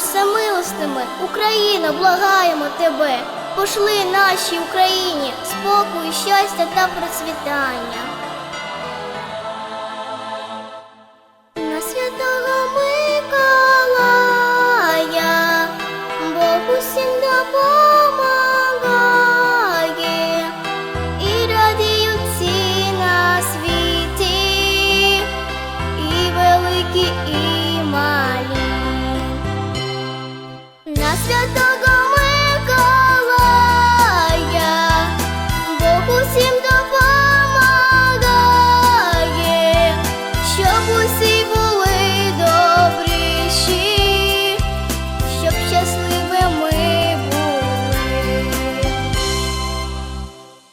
всемилостими, Україно, благаємо тебе. Пошли нашій Україні спокою, щастя та процвітання. На святого Миколая Бог усім допомагає, і радіють всі на світі, і великі, і малі святого Миколая, Бог усім.